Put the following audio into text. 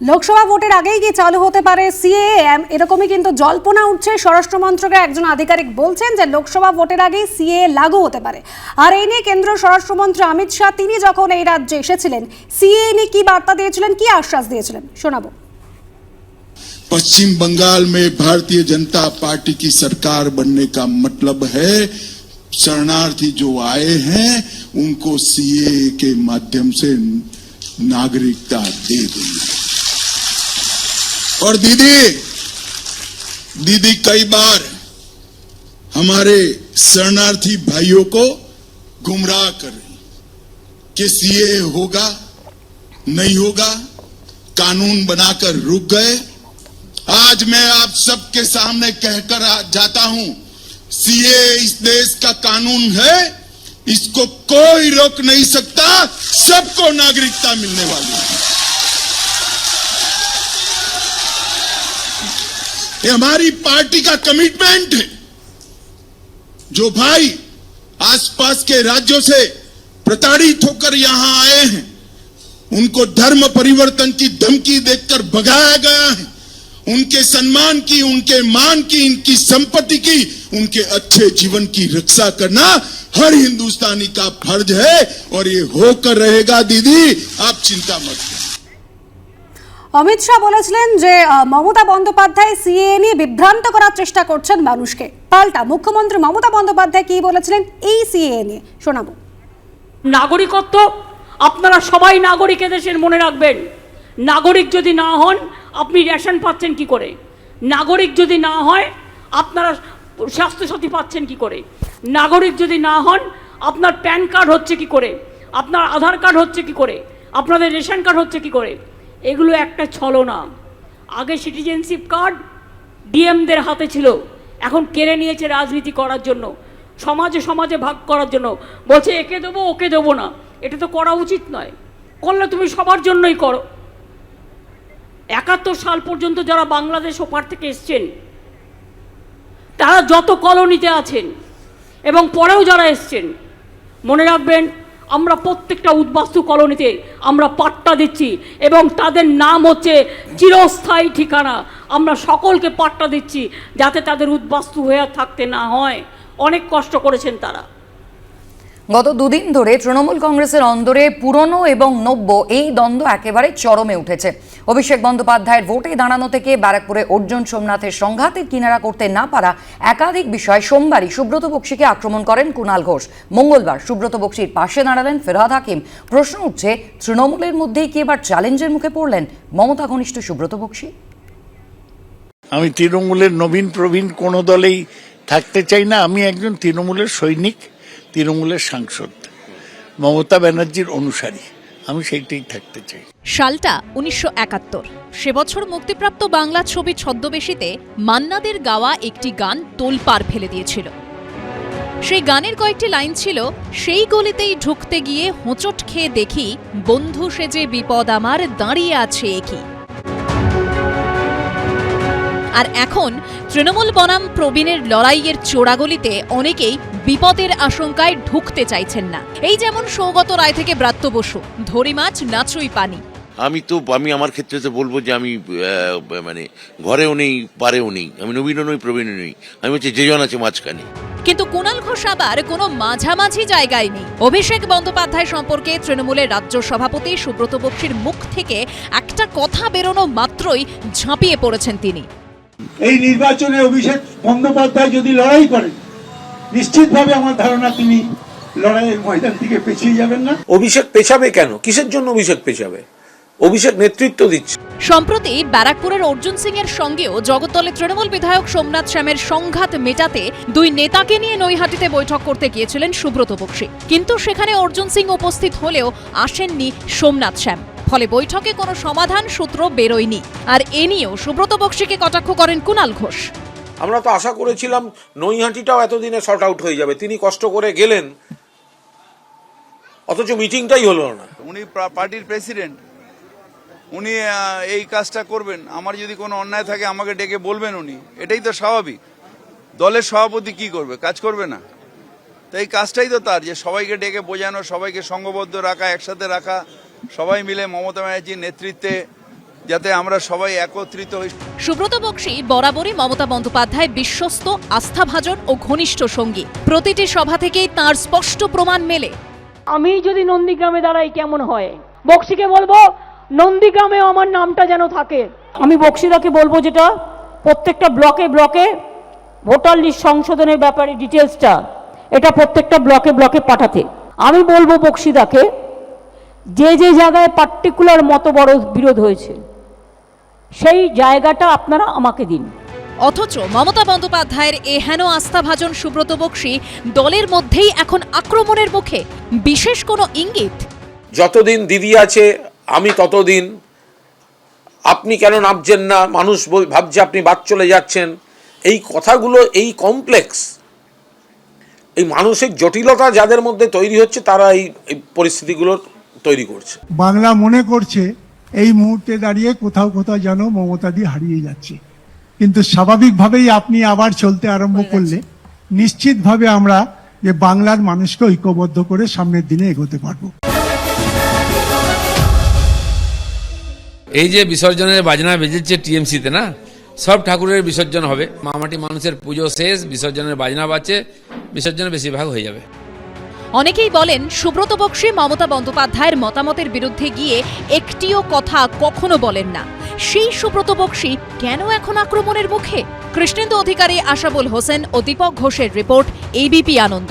লোকসভা ভোটের আগেই কি চালু হতে পারে সিএএম এরকমই কিন্তু জল্পনা উঠছে স্বরাষ্ট্র মন্ত্রকের একজন আধিকারিক বলছেন যে লোকসভা ভোটের আগেই সিএ লাগু হতে পারে আর এই নিয়ে কেন্দ্রীয় স্বরাষ্ট্রমন্ত্রী অমিত শাহ তিনি যখন এই রাজ্যে এসেছিলেন সিএ নিয়ে কি বার্তা দিয়েছিলেন কি আশ্বাস দিয়েছিলেন শোনাবো पश्चिम बंगाल में भारतीय जनता पार्टी की सरकार बनने का मतलब है शरणार्थी जो आए हैं उनको सीए के माध्यम से नागरिकता दे देंगे और दीदी दीदी, कई बार हमारे शरणार्थी भाइयों को गुमराह कर रही कि सीए होगा, नहीं होगा, कानून बनाकर रुक गए। आज मैं आप सबके सामने कहकर जाता हूँ, सीए इस देश का कानून है, इसको कोई रोक नहीं सकता, सबको नागरिकता मिलने वाली है। ये हमारी पार्टी का कमिटमेंट है, जो भाई आसपास के राज्यों से प्रताड़ित होकर यहाँ आए हैं, उनको धर्म परिवर्तन की धमकी देकर भगाया गया है। उनके सम्मान की, उनके मान की, इनकी संपत्ति की, उनके अच्छे जीवन की रक्षा करना हर हिंदुस्तानी का फ़र्ज़ है और ये होकर रहेगा, दीदी। आप चिंता मत करें অমিত শাহ বলেছিলেন যে মমতা বন্দ্যোপাধ্যায় সিএ নিয়ে বিভ্রান্ত করার চেষ্টা করছেন মানুষকে। পাল্টা, মুখ্যমন্ত্রী মমতা বন্দ্যোপাধ্যায় কি বলেছিলেন? এই সিএ নিয়ে। শোনাবো। নাগরিকত্ব, আপনারা সবাই নাগরিক দেশের মনে রাখবেন। নাগরিক যদি না হন, আপনি রেশন পাচ্ছেন কি করে? নাগরিক যদি না হয়, আপনারা স্বাস্থ্যসাথী পাচ্ছেন কি করে? নাগরিক যদি না হন, আপনার প্যান কার্ড হচ্ছে কি করে? আপনার আধার কার্ড হচ্ছে কি করে? আপনাদের রেশন কার্ড হচ্ছে কি করে? এগুলো একটা ছলনা। আগে সিটিজেনশিপ কার্ড ডিএমদের হাতে ছিল, এখন কেড়ে নিয়েছে রাজনীতি করার জন্য, সমাজে সমাজে ভাগ করার জন্য। বলছে, একে দেবো, ওকে দেবো না। এটা তো করা উচিত নয়। করলে তুমি সবার জন্যই করো। একাত্তর সাল পর্যন্ত যারা বাংলাদেশ ওপার থেকে এসছেন, তারা যত কলোনিতে আছেন এবং পরেও যারা এসছেন, মনে রাখবেন আমরা প্রত্যেকটা উদ্বাস্তু কলোনিতে আমরা পাট্টা দিচ্ছি এবং তাদের নাম হচ্ছে চিরস্থায়ী ঠিকানা। আমরা সকলকে পাট্টা দিচ্ছি যাতে তাদের উদ্বাস্তু হয়ে থাকতে না হয়। অনেক কষ্ট করেছেন তারা। গত দুদিন ধরে তৃণমূল কংগ্রেসের অন্দরে পুরনো এবং নব্য এই দ্বন্দ্ব একেবারে চরমে উঠেছে। অভিষেক বন্দ্যোপাধ্যায়ের ভোটে দাঁড়ানো থেকে ব্যারাকপুরে অর্জুন সোমনাথের সংঘাতের কিনারা করতে না পারা একাধিক বিষয় সোমবারই সুব্রত বক্সিকে আক্রমণ করেন কুণাল ঘোষ। মঙ্গলবার সুব্রত বক্সির পাশে দাঁড়ালেন ফেরহাদ হাকিম। প্রশ্ন উঠছে, তৃণমূলের মধ্যেই কি এবার চ্যালেঞ্জের মুখে পড়লেন মমতা ঘনিষ্ঠ সুব্রত বক্সি? আমি তৃণমূলের নবীন প্রবীণ কোনো দলেই থাকতে চাই না। আমি একজন তৃণমূলের সৈনিক। তৃণমূলের সাংসদ, মমতা ব্যানার্জির অনুসারী। আমি সেইটাই থাকতে চাই। সালটা উনিশশো একাত্তর। সে বছর মুক্তিপ্রাপ্ত বাংলা ছবি ছদ্মবেশীতে মান্নাদের গাওয়া একটি গান তোলপাড় ফেলে দিয়েছিল। সেই গানের কয়েকটি লাইন ছিল, সেই গলিতেই ঢুকতে গিয়ে হোঁচট খেয়ে দেখি, বন্ধু সেজে বিপদ আমার দাঁড়িয়ে আছে একই আর এখন তৃণমূল বনাম প্রবীণের লড়াইয়ের চোরাগলিতে অনেকেই বিপদের আশঙ্কায় ঢুকতে চাইছেন না। এই যেমন সৌগত রায় থেকে ব্রাত্য বসু ধরি মাছ নাচুই পানি। আমি তো আমি আমার ক্ষেত্রে তো বলব যে আমি মানে ঘরেও নেই পারেও নেই। আমি নবীনও নই প্রবীণও নই। আমি হচ্ছে যে জন আছে মাঝখানে। কিন্তু কুণাল ঘোষ আবার কোনো মাঝামাঝি জায়গায় নেই। অভিষেক বন্দ্যোপাধ্যায় সম্পর্কে তৃণমূলের রাজ্য সভাপতি সুব্রত বক্সির মুখ থেকে একটা কথা বেরোনো মাত্রই ঝাঁপিয়ে পড়েছেন তিনি। এই নির্বাচনে অভিষেক বন্দ্যোপাধ্যায় যদি লড়াই করেন নিশ্চিতভাবে আমার ধারণা তিনি লড়াইয়ের ময়দান থেকে পেছিয়ে যাবেন না। অভিষেক পেছাবে কেন? কিসের জন্য অভিষেক পেছাবে? অভিষেক নেতৃত্ব দিচ্ছে। সম্প্রতি ব্যারাকপুরের অর্জুন সিং এর সঙ্গেও জগদ্দলের তৃণমূল বিধায়ক সোমনাথ শ্যামের সংঘাত মেটাতে দুই নেতাকে নিয়ে নৈহাটিতে বৈঠক করতে গিয়েছিলেন সুব্রত বক্সী। কিন্তু সেখানে অর্জুন সিং উপস্থিত হলেও আসেননি সোমনাথ শ্যাম। ফলে বৈঠকে কোনো সমাধান সূত্র বেরোয়নি। আর এ নিয়েও সুব্রত বক্সীকে কটাক্ষ করেন কুণাল ঘোষ। আমরা তো আশা করেছিলাম নৈহাটিটাও এতদিনে শর্ট আউট হয়ে যাবে। তিনি কষ্ট করে গেলেন। অথচ মিটিংটাই হলো না। উনি পার্টির প্রেসিডেন্ট উনি এই কাজটা করবেন। আমার যদি কোনো অন্যায় থাকে আমাকে ডেকে বলবেন উনি। এটাই তো স্বাভাবিক। দলের সভাপতি কি করবে? কাজ করবে না। তো এই কাজটাই তো তার যে সবাইকে ডেকে বোঝানো সবাইকে সংঘবদ্ধ রাখা একসাথে রাখা সবাই মিলে মমতা ব্যানার্জির নেতৃত্বে যাতে আমরা সবাই একত্রিত হই। সুব্রত বক্সি বরাবরই মমতা বন্দ্যোপাধ্যায় বিশ্বস্ত আস্থাভাজন ও ঘনিষ্ঠ সঙ্গী। প্রতিটি সভা থেকেই তার স্পষ্ট প্রমাণ মেলে। আমি যদি নন্দীগ্রামে দাঁড়াই কেমন হয়? বক্সিকে বলব নন্দীগ্রামে আমার নামটা যেন থাকে। আমি বক্সিদাকে বলব যেটা প্রত্যেকটা ব্লকে ব্লকে ভোটার লিস্ট সংশোধনের ব্যাপারে ডিটেলসটা এটা প্রত্যেকটা ব্লকে ব্লকে পাঠাতে। আমি বলব বক্সিদাকে যে যে জায়গায় পার্টিকুলার মত বড় বিরোধ হয়েছে সেই জায়গাটা আপনারা আমাকে দিন। অথচ মমতা বন্দ্যোপাধ্যায়ের এ হেন আস্থাভাজন সুব্রত বক্সি দলের মধ্যেই এখন আক্রমণের মুখে। বিশেষ কোনো ইঙ্গিত? যতদিন দিদি আছে আমি ততদিন। আপনি কেন নামছেন না? মানুষ ভাবছে আপনি বাদ চলে যাচ্ছেন। এই কথাগুলো এই কমপ্লেক্স এই মানসিক জটিলতা যাদের মধ্যে তৈরি হচ্ছে তারা এই এই পরিস্থিতিগুলো তৈরি করছে। বাংলা মনে করছে এই মুহূর্তে দাঁড়িয়ে কোথাও কোথাও যেন মমতাদি হারিয়ে যাচ্ছে। কিন্তু স্বাভাবিকভাবেই আপনি আবার চলতে আরম্ভ করলে নিশ্চিতভাবে আমরা যে বাংলার মানুষকে ঐক্যবদ্ধ করে সামনের দিনে এগোতে পারব। এই যে বিসর্জনের বাজনা বেজেছে টিএমসিতে না সব ঠাকুরের বিসর্জন হবে। মামাটি মানুষের পুজো শেষ বিসর্জনের বাজনা বাজছে বিসর্জন বেশিরভাগ হয়ে যাবে। অনেকেই বলেন, সুব্রত বক্সি মমতা বন্দ্যোপাধ্যায়ের মতামতের বিরুদ্ধে গিয়ে একটিও কথা কখনো বলেন না। সেই সুব্রত বক্সি কেন এখন আক্রমণের মুখে? কৃষ্ণেন্দু অধিকারী আশাবুল হোসেন ও দীপক ঘোষের রিপোর্ট, এবিপি আনন্দ।